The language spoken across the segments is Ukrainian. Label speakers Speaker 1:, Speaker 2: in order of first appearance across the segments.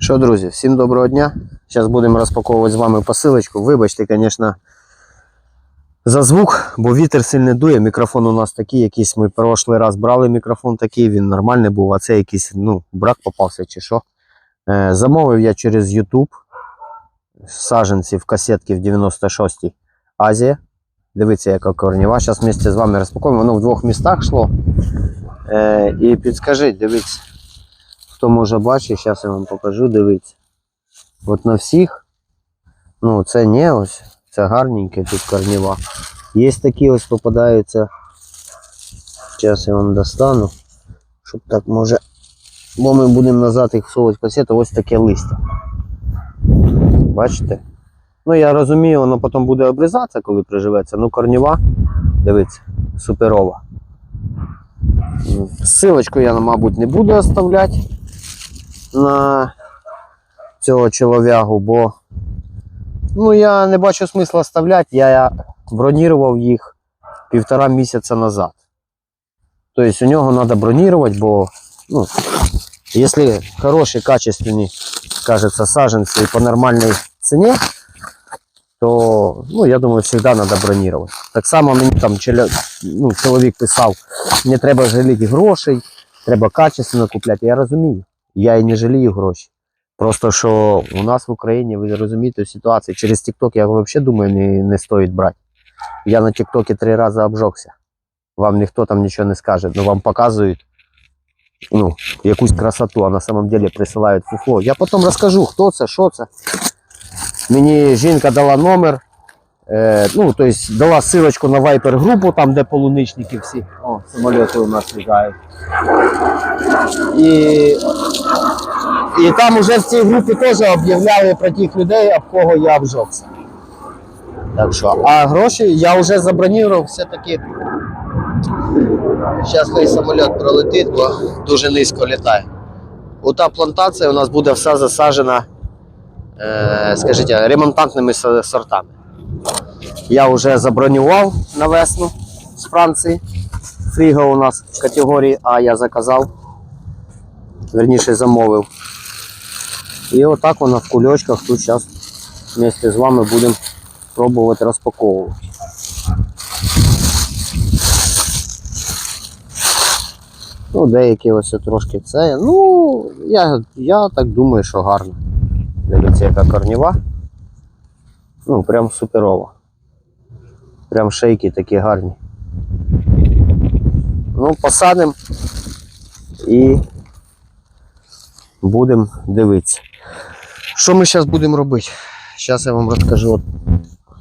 Speaker 1: Що, друзі, всім доброго дня. Зараз будемо розпаковувати з вами посилочку. Вибачте, звісно, за звук, бо вітер сильно дує. Мікрофон у нас такий, якийсь. Ми прошлий раз брали мікрофон такий, він нормальний був, а це якийсь ну, брак попався чи що. Е, замовив я через YouTube саженці в касетки в 96-й Азія. Дивіться, яка корнева. Зараз вместе з вами розпакуємо. Воно в двох містах йшло. Е, і підскажіть, дивіться. Хто може бачить, зараз я вам покажу, дивіться. От на всіх, ну це не ось, це гарненьке тут корнева. Є такі ось попадаються. Зараз я вам достану, щоб так може. Бо ми будемо назад їх всовувати касету, ось таке листя. Бачите? Ну я розумію, воно потім буде обрізатися, коли приживеться. Ну корнева, дивіться, суперова. М, Ссылочку я, мабуть, не буду оставляти на цього чолов'ягу, бо ну, я не бачу смисла оставляти. Я бронірував їх півтора місяця назад. Тобто у нього треба бронірувати, бо ну, якщо хороші, качественні, кажеться, саженці по нормальній ціні, то ну, я думаю, завжди треба бронірувати. Так само мені там ну, чоловік писав, не треба жаліти грошей, треба качественно купляти. Я розумію. Я і не жалію гроші. Просто що у нас в Україні, ви розумієте, ситуація через TikTok я взагалі думаю, не, не стоїть брати. Я на TikTok три рази обжогся. Вам ніхто там нічого не скаже, ну вам показують ну, якусь красоту, а на самом деле присилають фуфло. Я потім розкажу, хто це, що це. Мені жінка дала номер. Е, ну, тобто дала ссылочку на Viper групу, там, де полуничники всі. О, самоліти у нас літають. І, і там уже в цій групі теж об'являли про тих людей, об кого я обжовся. Так що, а гроші я вже забронірував все-таки. Зараз хай самоліт пролетить, бо дуже низько літає. Ота плантація у нас буде вся засаджена, е, скажіть, ремонтантними сортами. Я вже забронював на весну з Франції. Фріго у нас в категорії А я заказав. Верніше замовив. І отак вона в кульочках тут зараз вместе з вами будемо пробувати розпаковувати. Ну, деякі ось трошки це. Ну, я, я так думаю, що гарно. Дивіться, яка корніва. Ну, прям суперова. Прям шейки такі гарні. Ну, посадимо і будемо дивитися. Що ми зараз будемо робити? Зараз я вам розкажу. От,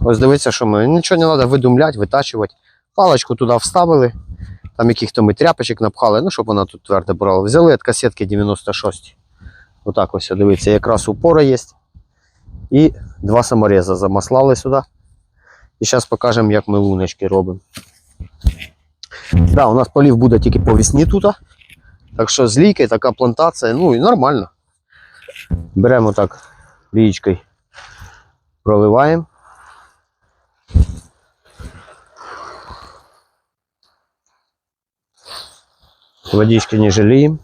Speaker 1: Ось дивіться, що ми. Нічого не треба видумляти, витачувати. Паличку туди вставили, там яких-то ми тряпочок напхали, ну, щоб вона тут твердо брала. Взяли від касетки 96. Отак ось, дивіться, якраз упора є. І два саморези замаслали сюди. І зараз покажемо, як ми луночки робимо. Да, у нас полів буде тільки по весні тут. Так що з така плантація, ну і нормально. Беремо так лієчкою, проливаємо. Водички не жаліємо.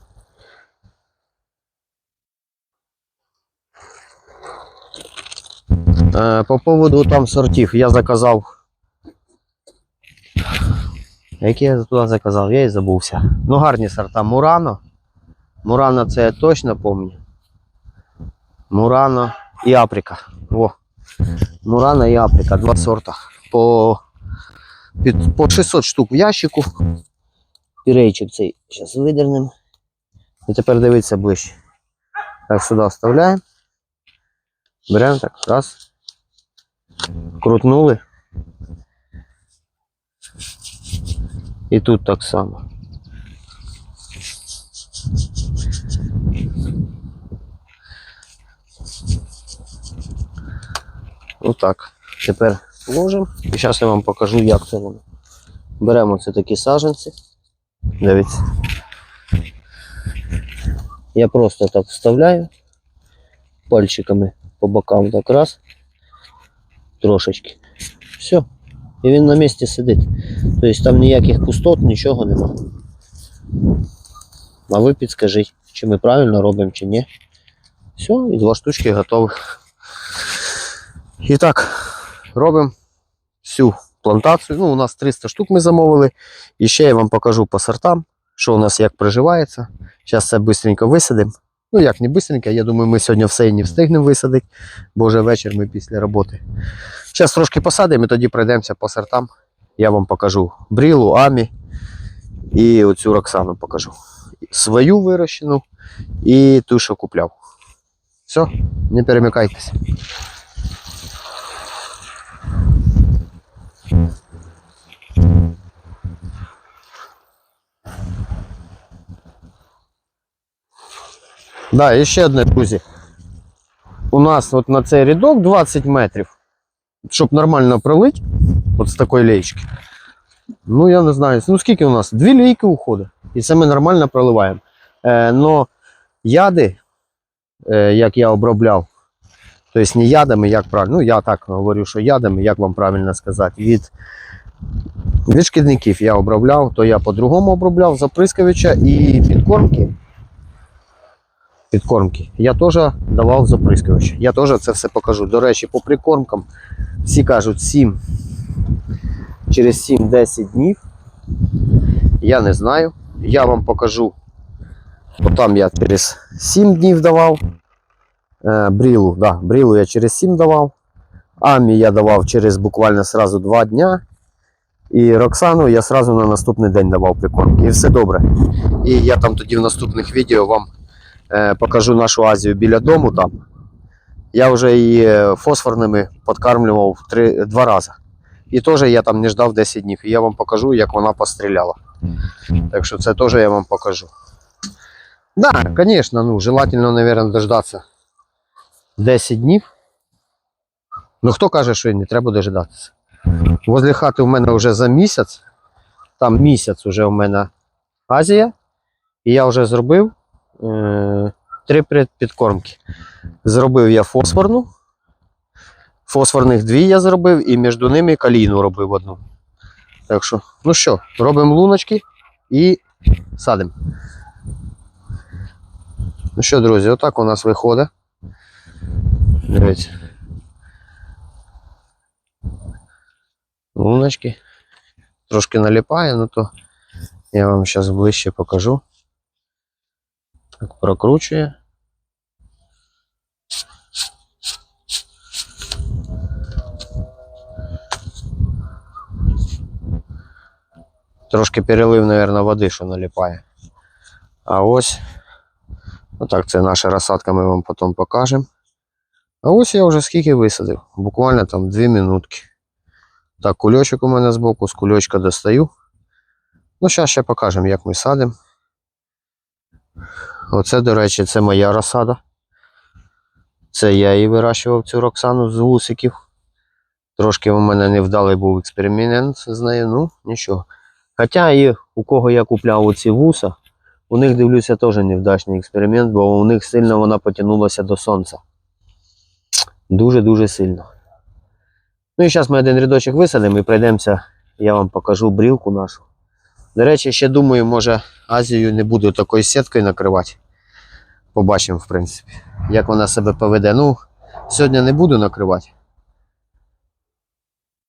Speaker 1: По поводу там сортів я заказав. Які я туди заказав? Я і забувся. Ну, гарні сорта. Мурано. Мурано це я точно пам'ятаю. Мурано і Априка. Во. Мурано і Априка. Два сорта. По, під, по 600 штук в ящику. Пірейчик цей зараз видернемо. І тепер дивіться ближче. Так, сюди вставляємо. Беремо так, раз. Крутнули. І тут так само. Отак. Тепер ложимо. І зараз я вам покажу, як це воно. Беремо це такі саженці. Дивіться. Я просто так вставляю пальчиками по бокам так раз. Трошечки. Все. І він на місці сидить. Тобто там ніяких пустот, нічого нема. А ви підскажіть, чи ми правильно робимо, чи ні. Все, і два штучки готові. І так, робимо всю плантацію. Ну, у нас 300 штук ми замовили. І ще я вам покажу по сортам, що у нас як приживається. Зараз це швидко висадимо. Ну, як не швидко, я думаю, ми сьогодні все і не встигнемо висадити, бо вже вечір ми після роботи. Зараз трошки посадимо і тоді пройдемося по сортам. Я вам покажу брілу, амі і оцю Роксану покажу. Свою вирощену і ту, що купляв. Все, не перемикайтесь. Да, і ще одне, друзі. У нас от на цей рядок 20 метрів, щоб нормально пролити, от з такої лейки. Ну, я не знаю, ну скільки у нас? Дві лейки уходить. І це ми нормально проливаємо. Е, но яди, е, як я обробляв, тобто не ядами, як правильно, ну я так говорю, що ядами, як вам правильно сказати, від, від шкідників я обробляв, то я по-другому обробляв заприскавича і підкормки. Підкормки. Я теж давав заприскувач. Я теж це все покажу. До речі, по прикормкам всі кажуть 7 через 7-10 днів. Я не знаю. Я вам покажу. Бо там я через 7 днів давав. Е, брілу, да, брілу я через 7 давав. Амі я давав через буквально сразу 2 дня. І Роксану я сразу на наступний день давав прикормки. І все добре. І я там тоді в наступних відео вам покажу нашу Азію біля дому там. Я вже її е, фосфорними подкармлював три, два рази. І теж я там не ждав 10 днів. І я вам покажу, як вона постріляла. Так що це теж я вам покажу. Да, конечно, ну, желательно, наверное, дождаться 10 днів. Ну хто каже, що не треба дожидатися? Возле хати у мене вже за місяць. Там місяць вже у мене Азія. І я вже зробив е- три пред- підкормки. Зробив я фосфорну. Фосфорних дві я зробив і між ними калійну робив одну. Так що, ну що, робимо луночки і садимо. Ну що, друзі, отак у нас виходить. Дивіться. Луночки. Трошки наліпає, ну то я вам зараз ближче покажу. Так, прокручує. Трошки перелив, мабуть, води, що наліпає. А ось Отак, це наша розсадка, ми вам потім покажемо. А ось я вже скільки висадив. Буквально там 2 минутки. Так, кульочок у мене збоку, з кульочка достаю. Ну, зараз ще покажемо, як ми садимо. Оце, до речі, це моя розсада. Це я її вирощував цю Роксану з вусиків. Трошки у мене невдалий був експеримент з нею, ну нічого. Хоча і у кого я купляв оці вуса, у них, дивлюся, теж невдачний експеримент, бо у них сильно вона потягнулася до сонця. Дуже-дуже сильно. Ну і зараз ми один рядочок висадимо і пройдемося, я вам покажу брілку нашу. До речі, ще думаю, може Азію не буду такою сіткою накривати. Побачимо, в принципі, як вона себе поведе. Ну, сьогодні не буду накривати.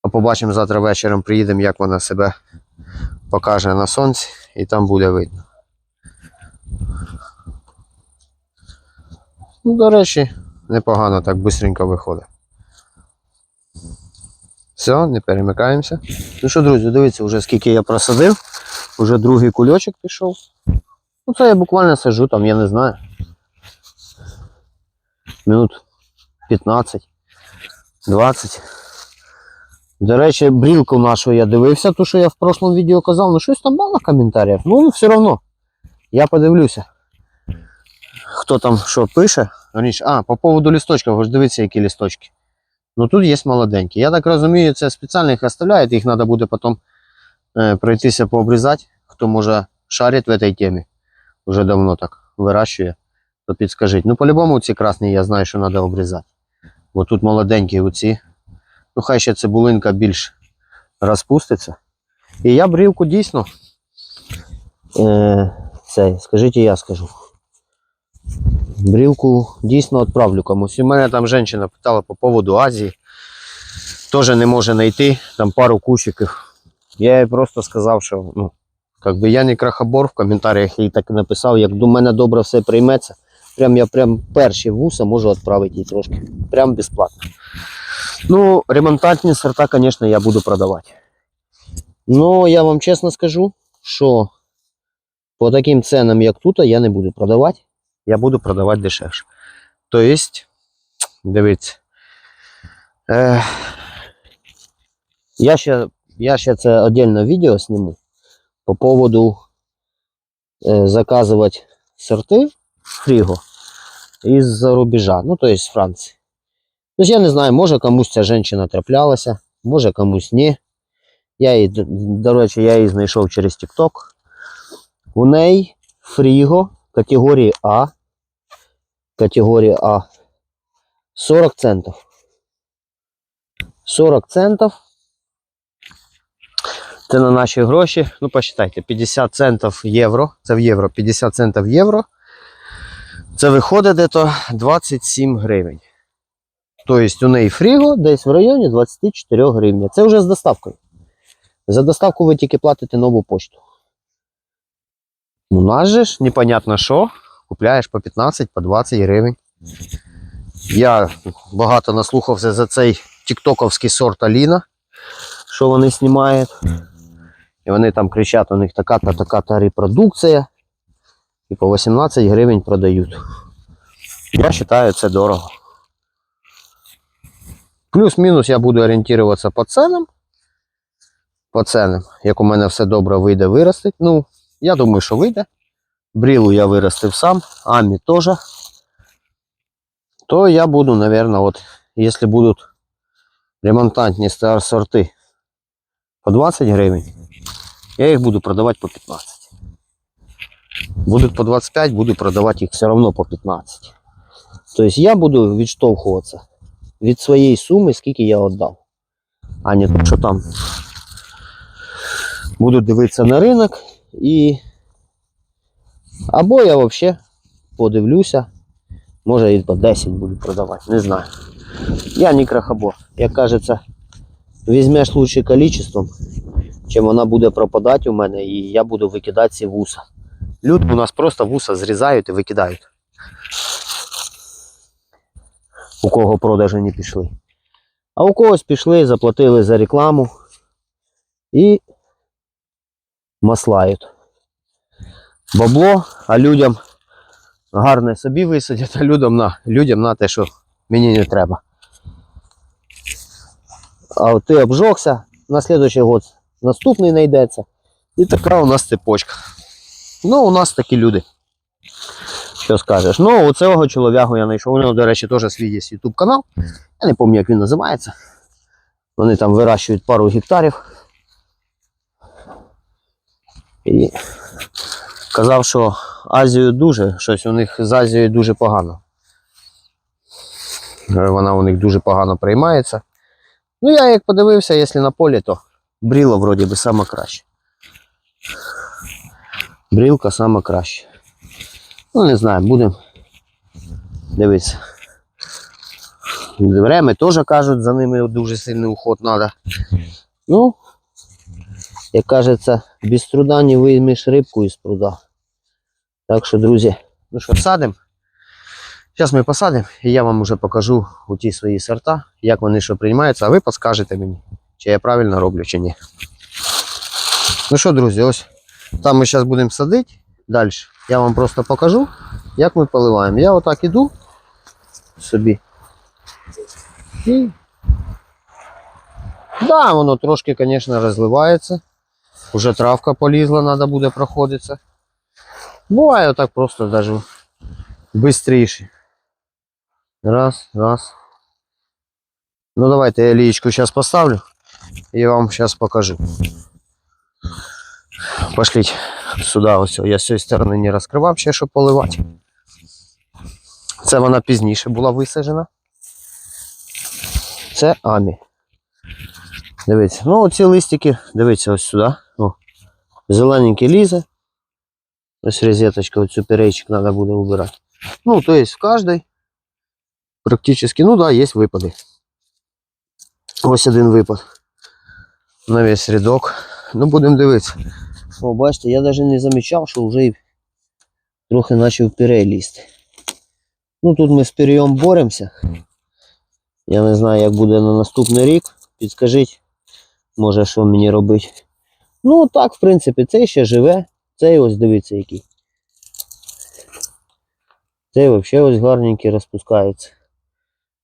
Speaker 1: А побачимо завтра вечором приїдемо, як вона себе покаже на сонці, і там буде видно. Ну, до речі, непогано так швидко виходить. Все, не перемикаємося. Ну що, друзі, дивіться, вже скільки я просадив. Уже другий кульочок пішов. Ну, це я буквально саджу там, я не знаю. Минут 15, 20. До речі, брілку нашу я дивився, ту, що я в прошлому відео казав, ну щось там мало коментарів. Ну, все одно. Я подивлюся. Хто там що пише? А, по поводу лісточків, ви ж дивіться, які лісточки. Ну тут є молоденькі. Я так розумію, це спеціально їх оставляють, їх треба буде потім е, пройтися пообрізати. Хто може шарить в цій темі, вже давно так вирощує, то підскажіть. Ну, по-любому ці красні я знаю, що треба обрізати. Бо тут молоденькі оці. Ну, хай ще цибулинка більш розпуститься. І я брілку дійсно. Е, цей, скажіть, і я скажу. Брілку дійсно відправлю комусь. У мене там жінка питала по поводу Азії. Теж не може знайти там пару кущиків. Я їй просто сказав, що ну, как я не крахобор в коментарях їй так і написав, як до мене добре все прийметься. Прям я прям перші вуса можу відправити їй трошки. Прям безплатно. Ну, ремонтантні сорта, звісно, я буду продавати. Ну, я вам чесно скажу, що по таким ценам, як тут, я не буду продавати. Я буду продавати дешевше. Тобто, дивіться. Е, я, ще, я ще це віддільне відео зніму по поводу е, заказувати сорти фріго із-за рубежа, ну, то тобто з Франції. Тобто, я не знаю, може комусь ця жінка траплялася, може комусь ні. Я її, до речі, я її знайшов через TikTok. У неї фріго категорії А. Категорія А. 40 центів. 40 центів. Це на наші гроші. Ну, посчитайте, 50 центів євро. Це в євро. 50 центів євро. Це виходить десь 27 гривень. Тобто у неї фріго десь в районі 24 гривень. Це вже з доставкою. За доставку ви тільки платите нову пошту. У нас же ж непонятно що. Купляєш по 15, по 20 гривень. Я багато наслухався за цей тіктоковський сорт Аліна, що вони знімають. І вони там кричать, у них така-та така-та репродукція. І по 18 гривень продають. Я вважаю, це дорого. Плюс-мінус я буду орієнтуватися по ценам. По ценам, як у мене все добре вийде виростить. Ну, я думаю, що вийде. Брілу я виростив сам, Амі теж. То я буду, наверное, вот, если будут ремонтантні сорти по 20 гривень, я їх буду продавати по 15. Будуть по 25, буду продавати їх все одно по 15. Тобто я буду відштовхуватися від своєї суми, скільки я віддав. А не то, що там буду дивитися на ринок і. Або я взагалі подивлюся, може і по 10 буду продавати, не знаю. Я не крахобор. Як кажеться, візьмеш лучше количеством, чим вона буде пропадати у мене, і я буду викидати ці вуса. Люди у нас просто вуса зрізають і викидають. У кого продажі не пішли. А у когось пішли, заплатили за рекламу і маслають. Бабло, а людям гарне собі висадять, а людям на, людям на те, що мені не треба. А ти обжогся, на слідуючий год наступний знайдеться. І така у нас цепочка. Ну, у нас такі люди. Що скажеш? Ну, у цього чолов'ягу я знайшов. У нього, до речі, теж свій є YouTube канал. Я не пам'ятаю, як він називається. Вони там вирощують пару гектарів. І казав, що Азію дуже, щось у них з Азією дуже погано. Вона у них дуже погано приймається. Ну, я як подивився, якщо на полі, то бріло вроді би саме краще. Брілка саме краще. Ну, не знаю, будемо дивитися. Время теж кажуть, за ними дуже сильний уход треба. Ну, як кажеться, без труда не виймеш рибку із пруда. Так що, друзі, ну що, садимо. Зараз ми посадимо, і я вам вже покажу у ті свої сорта, як вони що приймаються, а ви підскажете мені, чи я правильно роблю, чи ні. Ну що, друзі, ось там ми зараз будемо садити далі. Я вам просто покажу, як ми поливаємо. Я отак іду собі. І... Да, воно трошки, звісно, розливається. Уже травка полізла, треба буде проходитися. Буває отак просто даже быстріше. Раз, раз. Ну давайте я лієчку зараз поставлю і вам зараз покажу. Пошліть сюди ось. Я з цієї сторони не розкривав ще, щоб поливати. Це вона пізніше була висаджена. Це Амі. Дивіться, ну оці листики, дивіться ось сюди. О, зелененький лізе. Ось розеточка, оцю перейчик треба буде убирати. Ну, то есть в каждой практически, ну да, есть выпады. Ось один випад. На весь рядок. Ну, будемо дивитися. О, бачите, я навіть не замічав, що вже трохи почав пірей лізти. Ну, тут ми з пір'єм боремося. Я не знаю, як буде на наступний рік. Підскажіть, може, що мені робити. Ну, так, в принципі, цей ще живе. Цей ось дивіться який. Цей взагалі ось гарненький розпускається.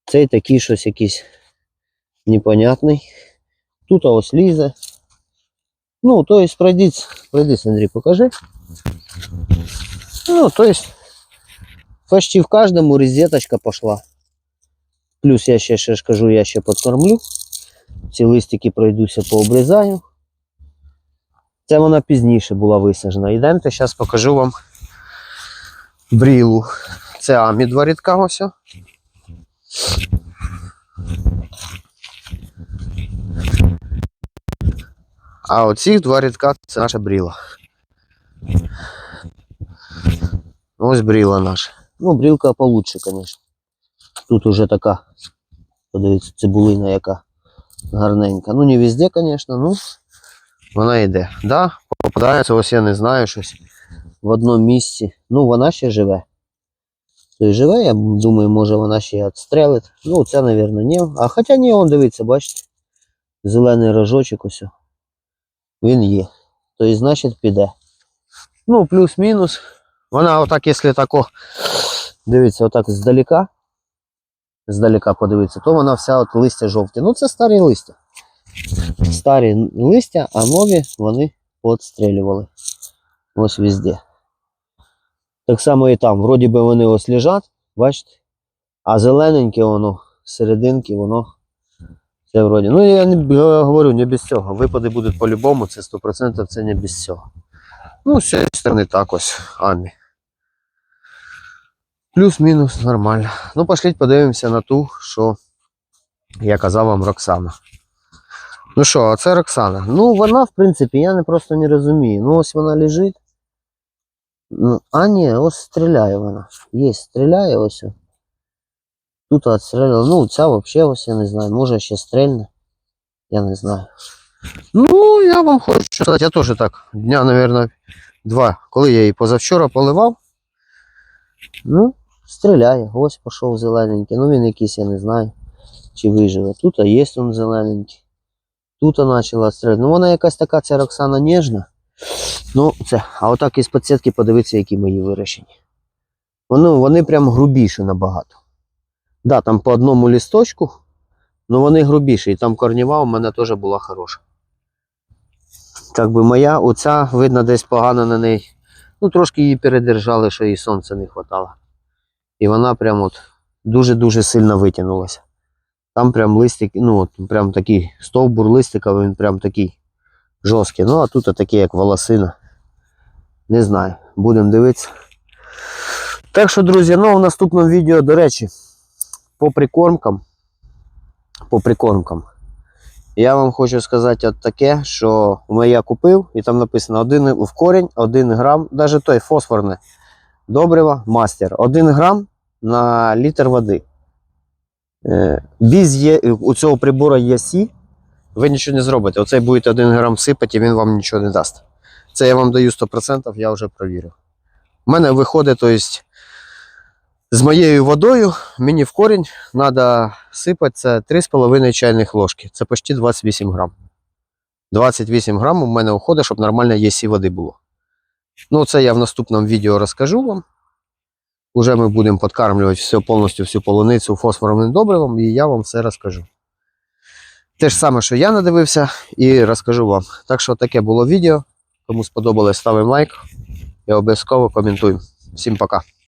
Speaker 1: Цей такий щось якийсь непонятний. Тут ось лізе. Ну, то есть пройдись, пройдись, Андрій, покажи. Ну, то есть почти в каждому розеточка пошла. Плюс я ще, ще ж кажу, я ще подкормлю. Ці листики пройдуся, пообрізаю. Це вона пізніше була висаджена. Йдемте, зараз покажу вам брілу. Це амі два рядка ось. А оці два рядка це наша бріла. Ось бріла наша. Ну, брілка получше, звісно. Тут уже така, подивіться, цибулина яка гарненька. Ну, не везде, звісно, ну вона йде. Да, попадається, ось я не знаю щось в одному місці. Ну, вона ще живе. Той живе, я думаю, може вона ще й відстрелить. Ну, це, мабуть, ні. А хоча ні, он дивіться, бачите. Зелений рожочок ось. Він є. Тобто, значить, піде. Ну, плюс-мінус. Вона отак, якщо тако, дивіться, отак здалека. Здалека подивитися, то вона вся от листя жовті. Ну, це старі листя. Старі листя, а нові вони поотстрілювали. Ось везде. Так само і там. Вроді би вони ось лежать, бачите? А зелененьке воно, серединки, воно це вроді. Ну, я не говорю, не без цього. Випади будуть по-любому, це 100% це не без цього. Ну, з цієї сторони так ось, Амі. Плюс-мінус нормально. Ну, пошліть подивимося на ту, що я казав вам Роксана. Ну що, а це Роксана. Ну, вона, в принципі, я не просто не розумію. Ну, ось вона лежить. Ну, а ні, ось стріляє вона. Є, стріляє ось. Тут отстріляла. Ну, ця взагалі ось я не знаю. Може ще стрельне. Я не знаю. Ну, я вам хочу сказати, я теж так. Дня, мабуть, два. Коли я її позавчора поливав. Ну, стріляє. Ось пішов зелененький. Ну він якийсь, я не знаю, чи виживе. Тут а є він зелененький. Тут почала стріляти. Ну вона якась така, ця Роксана ніжна. Ну, це. А отак із підсітки подивитися, які мої вирощені. Вони, вони прям грубіші набагато. Да, там по одному лісточку, але вони грубіші. І там корніва у мене теж була хороша. Так би моя, оця, видно, десь погано на неї. Ну, трошки її передержали, що їй сонця не вистачало. І вона прям от дуже-дуже сильно витягнулася. Там прям листик, ну от прям такий стовбур листика, він прям такий жорсткий. Ну, а тут такий, як волосина. Не знаю, будемо дивитися. Так що, друзі, ну в наступному відео, до речі, по прикормкам. По прикормкам. Я вам хочу сказати от таке, що я купив, і там написано один в корінь, 1 грам, навіть той фосфорне добриво, мастер, 1 грам на літр води. Е, Без є, у цього прибору ЄСі ви нічого не зробите. Оцей будете 1 грам сипати, і він вам нічого не дасть. Це я вам даю 100%, я вже провірив. У мене виходить, тобто, з моєю водою мені в корінь треба сипати 3,5 чайних ложки. Це почти 28 грам. 28 грам у мене уходить, щоб нормально єсі води було. Ну, це я в наступному відео розкажу вам. Уже ми будемо подкармлювати все, повністю всю полуницю фосфоровим добривом, і я вам все розкажу. Те ж саме, що я надивився, і розкажу вам. Так що таке було відео. Кому сподобалось, ставимо лайк і обов'язково коментуємо. Всім пока.